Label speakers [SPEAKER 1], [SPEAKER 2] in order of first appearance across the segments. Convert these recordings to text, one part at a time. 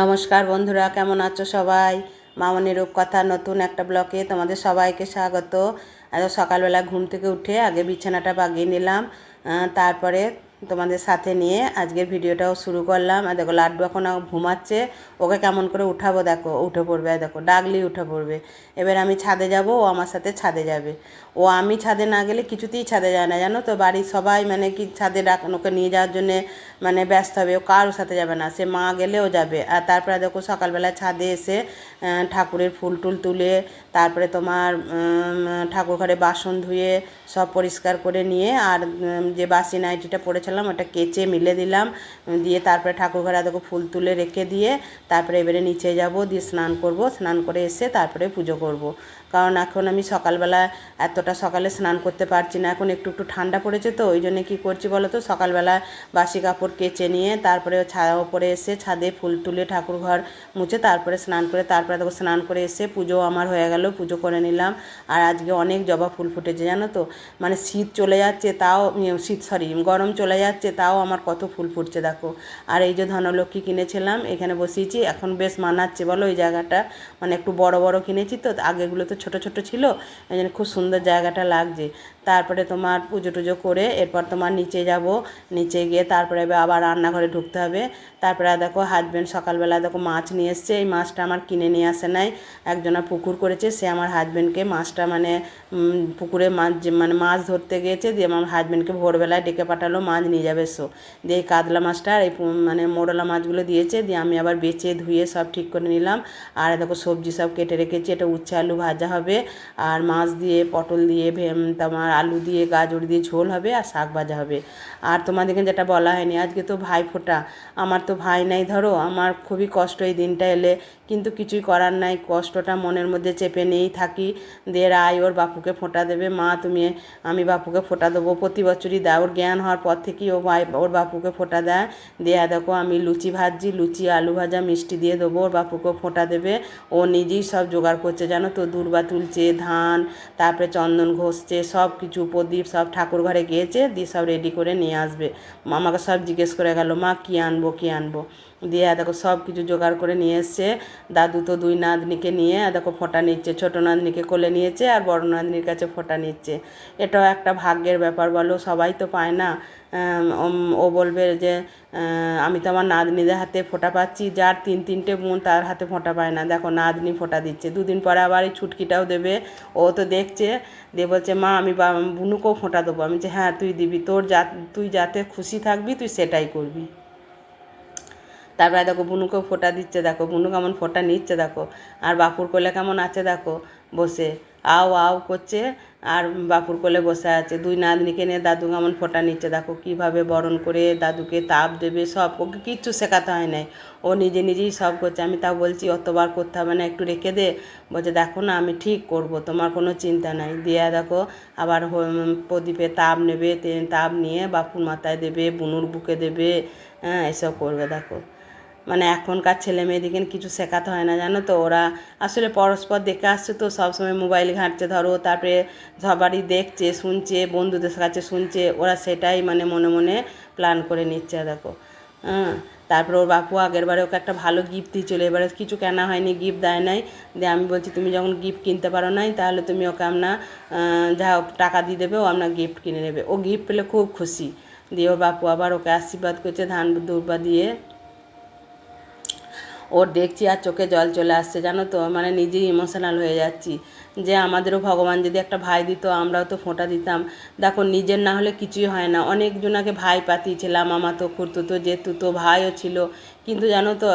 [SPEAKER 1] নমস্কার বন্ধুরা, কেমন আছো সবাই? মামনি রূপকথা নতুন একটা ব্লকে তোমাদের সবাইকে স্বাগত। সকালবেলা ঘুম থেকে উঠে আগে বিছানাটা বাগিয়ে নিলাম তারপরে তোমাদের সাথে নিয়ে আজকের ভিডিওটাও শুরু করলাম। আর দেখো, লাড্ডু এখন ঘুমাচ্ছে। ওকে কেমন করে উঠাবো দেখো, উঠে পড়বে। আর দেখো, ডাকলি উঠে পড়বে। এবার আমি ছাদে যাব, ও আমার সাথে ছাদে যাবে। ও আমি ছাদে না গেলে কিছুতেই ছাদে যায় না, জানো তো? বাড়ির সবাই মানে কি ছাদে ডাক, ওকে নিয়ে যাওয়ার জন্যে মানে ব্যস্ত হবে। ও কারোর সাথে যাবে না, সে মা গেলেও যাবে। আর তারপরে দেখো, সকালবেলা ছাদে এসে ঠাকুরের ফুল টুল তুলে তারপরে তোমার উম, ঠাকুর ঘরে বাসন ধুয়ে সব পরিষ্কার করে নিয়ে আর যে বাসি নাইটিটা পরেছিলাম ওটা কেচে মিলে দিলাম দিয়ে তারপরে ঠাকুর ঘরে দেখো ফুল তুলে রেখে দিয়ে তারপরে এবারে নিচে যাব দিয়ে স্নান করব স্নান করে এসে তারপরে পুজো করব। কারণ এখন আমি সকালবেলা এতটা সকালে স্নান করতে পারছি না এখন একটু একটু ঠান্ডা পড়েছে তো ওই জন্য কী করছি বলো তো সকালবেলা বাসি কাপড় কেচে নিয়ে তারপরে ছা ওপরে এসে ছাদে ফুল তুলে ঠাকুর ঘর মুছে তারপরে স্নান করে তারপরে দেখো স্নান করে এসে পুজো আমার হয়ে গেল। পুজো করে নিলাম। আর আজকে অনেক জবা ফুল ফুটেছে, জানো তো? মানে শীত চলে যাচ্ছে, তাও শীত সরি গরম চলে যাচ্ছে, তাও আমার কত ফুল ফুটছে, দেখো। আর এই যে ধনলক্ষ্মী কিনেছিলাম, এখানে বসিয়েছি, এখন বেশ মানাচ্ছে, বলো ওই জায়গাটা? মানে একটু বড় বড় কিনেছি তো, আগেগুলো তো ছোট ছোট ছিল, এই জন্য খুব সুন্দর জায়গাটা লাগছে। তারপরে তোমার পুজো টুজো করে এরপর তোমার নিচে যাব। নিচে গিয়ে তারপরে আবার রান্নাঘরে ঢুকতে হবে। তারপরে দেখো হাজব্যান্ড সকালবেলা দেখো মাছ নিয়ে এসছে। এই মাছটা আমার কিনে নিয়ে আসে নাই। একজনা পুকুর করেছে। সে আমার হাজব্যান্ডকে মাছটা মানে পুকুরে মাছ মানে মাছ ধরতে গিয়েছে। দিয়ে আমার হাজব্যান্ডকে ভোরবেলায় ডেকে পাঠালো, মাছ নিয়ে যাবে সো। দিয়ে এই কাতলা মাছটা আর এই মানে মোড়লা মাছগুলো দিয়েছে। দিয়ে আমি আবার বেচে ধুয়ে সব ঠিক করে নিলাম। আর দেখো সবজি সব কেটে রেখেছি। এটা উচ্ছে আলু ভাজা হবে। আর মাছ দিয়ে, পটল দিয়ে তোমার আলু দিয়ে, গাজর দিয়ে ঝোল হবে আর শাক ভাজা হবে। আর তোমাদেরকে যেটা বলা হয়নি, আজকে তো ভাই ফোটা। আমার তো ভাই নাই, ধরো। আমার খুবই কষ্ট এই দিনটা এলে, কিন্তু কিছুই করার নাই। কষ্টটা মনের মধ্যে চেপে নিয়েই থাকি। দিয়ে রায় ওর বাপুকে ফোঁটা দেবে। মা, তুমি, আমি বাপুকে ফোঁটা দেবো। প্রতি বছরই দেয়। ওর জ্ঞান হওয়ার পর থেকেই ও ভাই, ওর বাপুকে ফোঁটা দেয়। দেয়া দেখো, আমি লুচি ভাজছি। লুচি, আলু ভাজা, মিষ্টি দিয়ে দেবো। ওর বাপুকে ফোঁটা দেবে। ও নিজেই সব জোগাড় করছে, জানো তো? দূর্বা তুলছে, ধান, তারপরে চন্দন ঘষছে, সব কিছু প্রদীপ সব ঠাকুর ঘরে গিয়েছে, দিয়ে সব রেডি করে নিয়ে আসবে। আমাকে সব জিজ্ঞেস করে গেল, মা, কী আনব কী আনব? দিয়ে দেখো সব কিছু জোগাড় করে নিয়ে এসছে। দাদু তো দুই নাতনিকে নিয়ে দেখো ফোঁটা নিচ্ছে, ছোটো নাতনিকে কোলে নিয়েছে আর বড় নাতনির কাছে ফোঁটা নিচ্ছে। এটাও একটা ভাগ্যের ব্যাপার বলো, সবাই তো পায় না। ও বলবে যে আমি তো আমার নাতনিদের হাতে ফোঁটা পাচ্ছি, যার তিন তিনটে বোন তার হাতে ফোঁটা পায় না। দেখো, নাতনি ফোঁটা দিচ্ছে। দুদিন পরে আবার এই ছুটকিটাও দেবে। ও তো দেখছে, দিয়ে বলছে, মা, আমি বুনুকেও ফোঁটা দেবো। আমি যে হ্যাঁ তুই দিবি। তোর যা, তুই যাতে খুশি থাকবি, তুই সেটাই করবি। তারপরে দেখো, বুনুকেও ফোঁটা দিচ্ছে। দেখো, বুনু কেমন ফোঁটা নিচ্ছে। দেখো, আর বাপুর কোলে কেমন আছে? দেখো, বসে। আও আও করছে। আর বাপুর কোলে বসে আছে। দুই নাতনিকে নিয়ে দাদু কেমন ফোঁটা নিচ্ছে। দেখো কীভাবে বরণ করে দাদুকে তাপ দেবে, সব ওকে কিচ্ছু শেখাতে হয় নাই। ও নিজে নিজেই সব করছে। আমি তাও বলছি, অতবার করতে হবে না, একটু রেখে দে। বলছে, দেখো না, আমি ঠিক করব, তোমার কোনো চিন্তা নাই। দিয়ে দেখো আবার প্রদীপে তাপ নেবে, তে- তাপ নিয়ে বাপুর মাথায় দেবে, বুনুর বুকে দেবে হ্যাঁ এসব করবে, দেখো। মানে এখনকার ছেলে মেয়েদিকে কিছু শেখাতে হয় না, জানো তো? ওরা আসলে পরস্পর দেখে আসছে তো সবসময় মোবাইল ঘাঁটছে, ধরো, তারপরে সবারই দেখছে, শুনছে, বন্ধুদের কাছে শুনছে, ওরা সেটাই মানে মনে মনে প্ল্যান করে নিচ্ছে, দেখো। হ্যাঁ তারপরে ওর বাপু আগের বারে ওকে একটা ভালো গিফট দিয়েছিলো, এবারে কিছু কেনা হয়নি গিফট দেয় নাই। দিয়ে আমি বলছি, তুমি যখন গিফট কিনতে পারো নাই, তাহলে তুমি ওকে আপনার যা টাকা দিয়ে দেবে, ও আপনার গিফট কিনে নেবে। ও গিফট পেলে খুব খুশি। দিয়ে ওর বাপু আবার ওকে আশীর্বাদ করছে, ধান দুর্বা দিয়ে। ওর দেখছি আর চোখে জল চলে আসছে, জানো তো? মানে নিজেই ইমোশনাল হয়ে যাচ্ছি। যে আমাদেরও ভগবান যদি একটা ভাই দিত, আমরাও তো ফোঁটা দিতাম। দেখো, নিজের না হলে কিছুই হয় না। অনেকজনাকে ভাই পাতিয়েছিলাম, আমার তো খুঁড়তুতো জেঠুতো ভাইও ছিল। কিন্তু জানো তো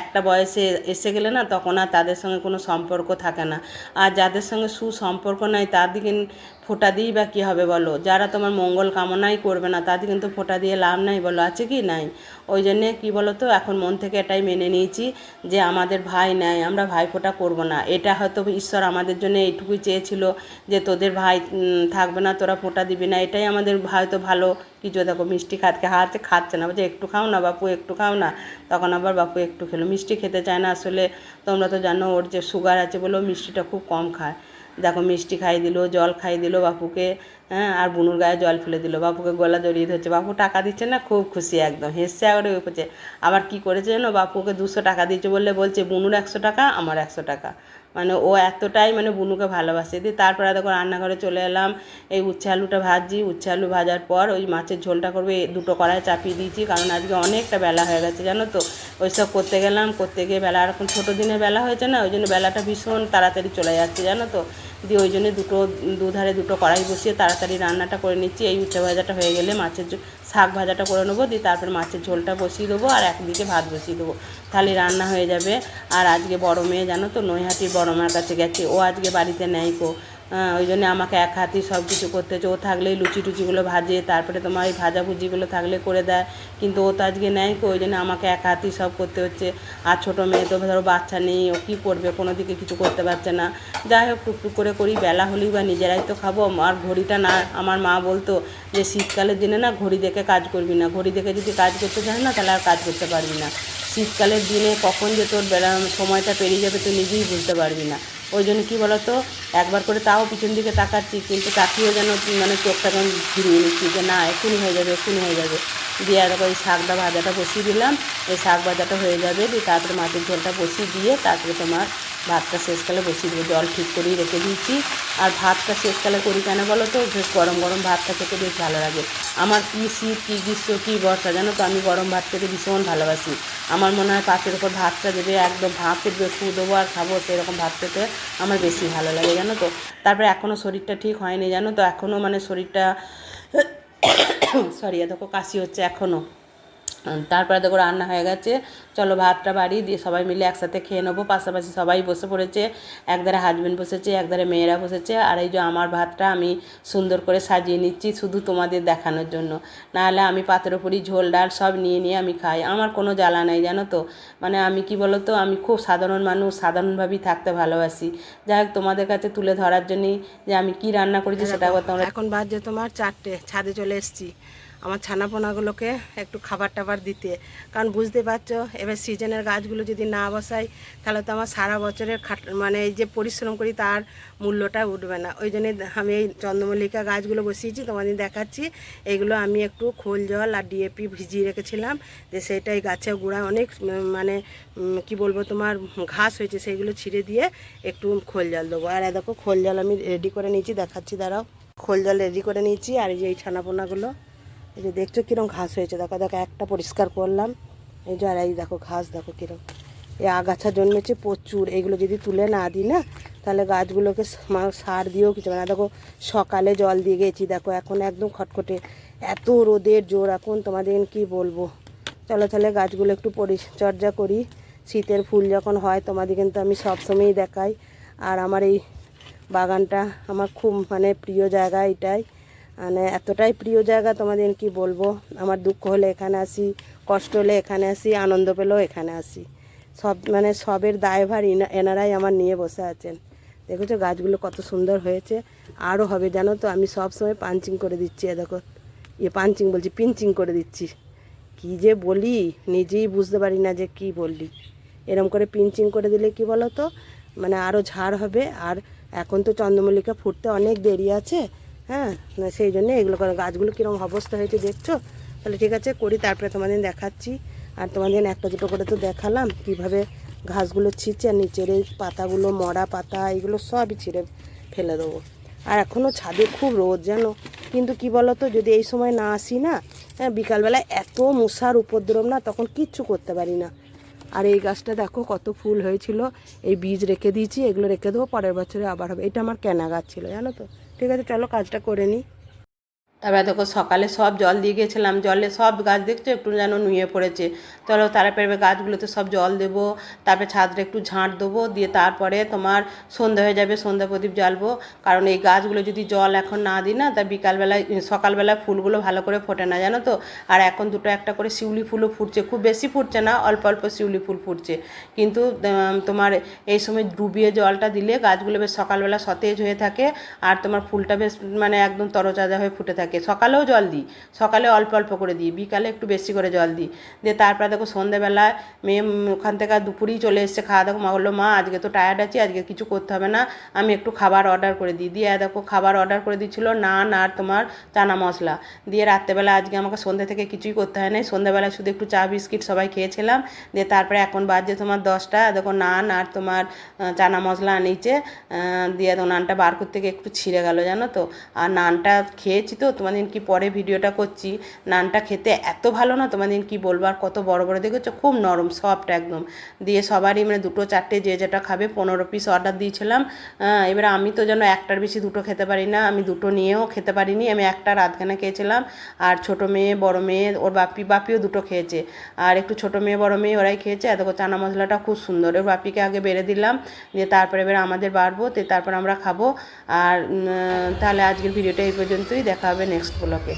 [SPEAKER 1] একটা বয়সে এসে গেলে না, তখন আর তাদের সঙ্গে কোনো সম্পর্ক থাকে না। আর যাদের সঙ্গে সুসম্পর্ক নাই তাদের ফোঁটা দিই বা কী হবে বলো? যারা তোমার মঙ্গল কামনাই করবে না, তাদের কিন্তু ফোঁটা দিয়ে লাভ নাই বলো, আছে কি নাই? ওই জন্যে কী বলো তো, এখন মন থেকে এটাই মেনে নিয়েছি যে আমাদের ভাই নাই, আমরা ভাই ফোঁটা করব না। এটা হয়তো ঈশ্বর আমাদের জন্য এইটুকুই চেয়েছিল যে তোদের ভাই থাকবে না, তোরা ফোঁটা দিবি না। এটাই আমাদের হয়তো ভালো। কিছু দেখো, মিষ্টি খাতকে হাতে খাচ্ছে না। বলছে, একটু খাও না বাপু, একটু খাও না। তখন আবার বাপু একটু খেলো। মিষ্টি খেতে চায় না আসলে। তোমরা তো জানো ওর যে সুগার আছে বলে ও মিষ্টিটা খুব কম খায়। দেখো মিষ্টি খাইয়ে দিল, জল খাইয়ে দিল বাপুকে হ্যাঁ আর বুনুর গায়ে জল ফেলে দিল। বাপুকে গলা জড়িয়ে ধরছে। বাপু টাকা দিচ্ছে না, খুব খুশি একদম হেসছে একবারে উপচে আবার কি করেছে জানো বাপুকে দুশো টাকা দিচ্ছে বললে বলছে, বুনুর একশো টাকা, আমার একশো টাকা। মানে ও এতটাই মানে বুনুকে ভালোবাসে। দিয়ে তারপরে দেখো রান্নাঘরে চলে এলাম। এই উচ্ছে আলুটা ভাজি উচ্ছে আলু ভাজার পর ওই মাছের ঝোলটা করবে, দুটো কড়াই চাপিয়ে দিয়েছি। কারণ আজকে অনেকটা বেলা হয়ে গেছে, জানো তো? ওইসব করতে গেলাম, করতে গিয়ে বেলা এখন ছোটো দিনের বেলা হয়েছে না? ওই জন্য বেলাটা ভীষণ তাড়াতাড়ি চলে যাচ্ছে, জানো তো? দিয়ে ওই জন্য দুটো, দুধারে দুটো কড়াই বসিয়ে তাড়াতাড়ি রান্নাটা করে নিচ্ছি। এই উচ্ছে ভাজাটা হয়ে গেলে মাছের শাক ভাজাটা করে নেব, দিয়ে তারপরে মাছের ঝোলটা বসিয়ে দেবো আর একদিকে ভাত বসিয়ে দেবো। তাহলে রান্না হয়ে যাবে। আর আজকে বড় মেয়ে জানো তো, নৈহাটির বড় মার কাছে গেছে। ও আজকে বাড়িতে নেয় কো ওই জন্য আমাকে এক হাতেই সব কিছু করতে হচ্ছে ও থাকলেই লুচি টুচিগুলো ভাজে, তারপরে তোমার এই ভাজাভুজিগুলো থাকলে করে দেয়। কিন্তু ও তো আজকে নেয় ওই জন্য আমাকে এক হাতেই সব করতে হচ্ছে। আর ছোটো মেয়ে তো ধরো বাচ্চা নেই, ও কী করবে? কোনো দিকে কিছু করতে পারছে না। যাই হোক টুকটুক করে করি, বেলা হলেই বা নিজেরাই তো খাব। আর ঘড়িটা না, আমার মা বলতো যে শীতকালের দিনে না ঘড়ি দেখে কাজ করবি না। ঘড়ি দেখে যদি কাজ করতে চাস না, তাহলে আর কাজ করতে পারবি না। শীতকালের দিনে কখন যে তোর বেলা সময়টা পেরিয়ে যাবে, তুই নিজেই বুঝতে পারবি না। ওই জন্য কী বলতো, একবার করে তাও পিছন দিকে তাকাচ্ছি, কিন্তু তাকিয়েও যেন মানে চোখটা কেমন ঘুরিয়ে নিচ্ছি যে না এক্ষুনি হয়ে যাবে এক্ষুনি হয়ে যাবে। দিয়ে আর ওই শাকটা ভাজাটা বসিয়ে দিলাম, এই শাক ভাজাটা হয়ে যাবে, দিয়ে তারপরে মাটির ঝোলটা বসিয়ে দিয়ে তারপরে তোমার ভাতটা শেষকালে বসিয়ে দেবো জল ঠিক করেই রেখে দিয়েছি। আর ভাতটা শেষকালে করি কেন বলো তো? বেশ গরম গরম ভাতটা খেতে বেশ ভালো লাগে। আমার কী শীত, কী গ্রীষ্ম, কী বর্ষা, জানো তো আমি গরম ভাত খেতে ভীষণ ভালোবাসি। আমার মনে হয় পাতের ওপর ভাতটা দেবে একদম ভাতের বেশি দেবো আর খাব সেরকম ভাত খেতে আমার বেশি ভালো লাগে, জানো তো। তারপরে এখনও শরীরটা ঠিক হয়নি, জানো তো। এখনও মানে শরীরটা সরি দেখো কাশি হচ্ছে এখনও তারপরে দেখো রান্না হয়ে গেছে। চলো ভাতটা বাড়ি দিয়ে সবাই মিলে একসাথে খেয়ে নেব। পাশাপাশি সবাই বসে পড়েছে একধারে হাজব্যান্ড বসেছে একধারে মেয়েরা বসেছে। আর এই যে আমার ভাতটা আমি সুন্দর করে সাজিয়ে নিচ্ছি শুধু তোমাদের দেখানোর জন্য। নাহলে আমি পাতের ওপরই ঝোল ডাল সব নিয়ে নিয়ে আমি খাই। আমার কোনো জ্বালা নেই জানো তো? মানে আমি কি বলো তো আমি খুব সাধারণ মানুষ সাধারণভাবেই থাকতে ভালোবাসি। যাই হোক তোমাদের কাছে তুলে ধরার জন্যই যে আমি কি রান্না করেছি সেটা তোমরা এখন বাজছে তোমার চারটে ছাদে চলে এসেছি। আমার ছানাপোনাগুলোকে একটু খাবার টাবার দিতে। কারণ বুঝতে পারছ, এবার সিজনের গাছগুলো যদি না বসাই, তাহলে তো আমার সারা বছরের খাট মানে এই যে পরিশ্রম করি, তার মূল্যটা উঠবে না। ওই জন্যে আমি এই চন্দ্রমল্লিকা গাছগুলো বসিয়েছি, তোমাদের দেখাচ্ছি। এইগুলো আমি একটু খোল জল আর ডিএপি ভিজিয়ে রেখেছিলাম। যে সেটাই গাছের গোড়ায় অনেক মানে কি বলব তোমার, ঘাস হয়েছে সেইগুলো ছিঁড়ে দিয়ে একটু খোল জল দেবো। আর দেখো, খোল জল আমি রেডি করে নিয়েছি, দেখাচ্ছি, দাঁড়াও। খোল জল রেডি করে নিয়েছি, আর এই যে এই ছানাপোনাগুলো। এই যে দেখছ কিরম ঘাস হয়েছে। দেখো দেখো, একটা পরিষ্কার করলাম। এই যে, আর এই দেখো ঘাস, দেখো কিরম। এই আগাছা জন্মেছে প্রচুর। এগুলো যদি তুলে না দিই না, তাহলে গাছগুলোকে সার দিয়েও কিছু না। দেখো, সকালে জল দিয়ে গেছি। দেখো, এখন একদম খটখটে। এত রোদের জোর। এখন তোমাদের কি বলব? চলো তাহলে গাছগুলো একটু পরিচর্যা করি। শীতের ফুল যখন হয়, তোমাদের কিন্তু আমি সবসময়ই দেখাই। আর আমার এই বাগানটা আমার খুব মানে প্রিয় জায়গা এটাই। মানে এতটাই প্রিয় জায়গা তোমাদের কি বলব? আমার দুঃখ হলে এখানে আসি, কষ্ট হলে এখানে আসি, আনন্দ পেলেও এখানে আসি। সব মানে সবের দায়ভার এনারাই আমার নিয়ে বসে আছেন। দেখেছ গাছগুলো কত সুন্দর হয়েছে। আরও হবে জানো তো, আমি সব সময় পাঞ্চিং করে দিচ্ছি, এ দেখো। ইয়ে পাঞ্চিং বলছি, পিঞ্চিং করে দিচ্ছি। কি যে বলি, নিজেই বুঝতে পারি না যে কি বললি এরম করে পিঞ্চিং করে দিলে কি বলো তো? মানে আরও ঝাড় হবে, আর এখন তো চন্দ্রমল্লিকা ফুটতে অনেক দেরি আছে হ্যাঁ? সেই জন্য এগুলো গাছগুলো কীরকম অবস্থা হয়েছে দেখছ? তাহলে ঠিক আছে, করি, তারপরে তোমাদের দেখাচ্ছি। আর তোমাদের একটা দুটো করে তো দেখালাম, কীভাবে ঘাসগুলো ছিঁচে আর নিচের এই পাতাগুলো, মরা পাতা, এগুলো সবই ছিঁড়ে ফেলে দেবো। আর এখনও ছাদে খুব রোদ, জানো? কিন্তু কি বলো তো যদি এই সময় না আসি না হ্যাঁ বিকালবেলায় এত মশার উপদ্রব না, তখন কিচ্ছু করতে পারি না। আর এই গাছটা দেখো, কত ফুল হয়েছিল। এই বীজ রেখে দিয়েছি, এগুলো রেখে দেবো, পরের বছরে আবার হবে। এটা আমার কেনা গাছ ছিল, জানো তো? ঠিক আছে চলো কাজটা করে নিই তারপরে দেখো সকালে সব জল দিয়ে গেছিলাম, জলে সব গাছ দেখছ? একটু যেন নুয়ে পড়েছে। চলো তারপরে গাছগুলোতে সব জল দেবো, তারপরে ছাদটা একটু ঝাঁট দেবো, দিয়ে তারপরে তোমার সন্ধ্যা হয়ে যাবে, সন্ধ্যা প্রদীপ জ্বালবো। কারণ এই গাছগুলো যদি জল এখন না দিই না, তা বিকালবেলায় সকালবেলায় ফুলগুলো ভালো করে ফোটে না, জানো তো? আর এখন দুটো একটা করে শিউলি ফুলও ফুটছে, খুব বেশি ফুটছে না, অল্প অল্প শিউলি ফুল ফুটছে। কিন্তু তোমার এই সময় ডুবিয়ে জলটা দিলে গাছগুলো বেশ সকালবেলা সতেজ হয়ে থাকে, আর তোমার ফুলটা বেশ মানে একদম তরতাজা হয়ে ফুটে থাকে। থাকে, সকালেও জল দিই, সকালে অল্প অল্প করে দিই, বিকালে একটু বেশি করে জল দিই। দিয়ে তারপরে দেখো সন্ধেবেলায় মেয়ে ওখান থেকে দুপুরেই চলে এসছে খাওয়া দেখো মা বলল, মা, আজকে তো টায়ার্ড আছি, আজকে কিছু করতে হবে না, আমি একটু খাবার অর্ডার করে দিই। দিয়ে দেখো খাবার অর্ডার করে দিচ্ছিল নান আর তোমার চানা মশলা। দিয়ে রাত্রেবেলা আজকে আমাকে সন্ধ্যে থেকে কিছুই করতে হয় নাই সন্ধ্যাবেলা শুধু একটু চা, বিস্কিট সবাই খেয়েছিলাম। দিয়ে তারপরে এখন বাজছে তোমার দশটা, দেখো নান আর তোমার চানা মশলা আনিয়েছে দিয়ে তো নানটা বার করতে গিয়ে একটু ছিঁড়ে গেল, জানো তো? আর নানটা খেয়েছি তো তোমাদের কি পরে ভিডিওটা করছি? নানটা খেতে এত ভালো না, তোমাদের কি বলব? আর কত বড় বড় দেখেছ? খুব নরম সফট একদম। দিয়ে সবারই মানে দুটো চারটে যে যেটা খাবে, পনেরো পিস অর্ডার দিয়েছিলাম। এবারে আমি তো যেন একটার বেশি দুটো খেতে পারি না, আমি দুটো নিয়েও খেতে পারিনি। আমি একটা রাতখানা খেয়েছিলাম আর ছোট মেয়ে, বড় মেয়ে, ওর বাপি, বাপিও দুটো খেয়েছে। আর একটু ছোট মেয়ে, বড় মেয়ে ওরাই খেয়েছে। এত চানা মশলাটা খুব সুন্দর। ওর বাপিকে আগে বেড়ে দিলাম। দিয়ে তারপরে এবার আমাদের বাড়বো তো তারপর আমরা খাব। আর তাহলে আজকের ভিডিওটা এই পর্যন্তই। দেখা হবে নেক্সট ব্লকে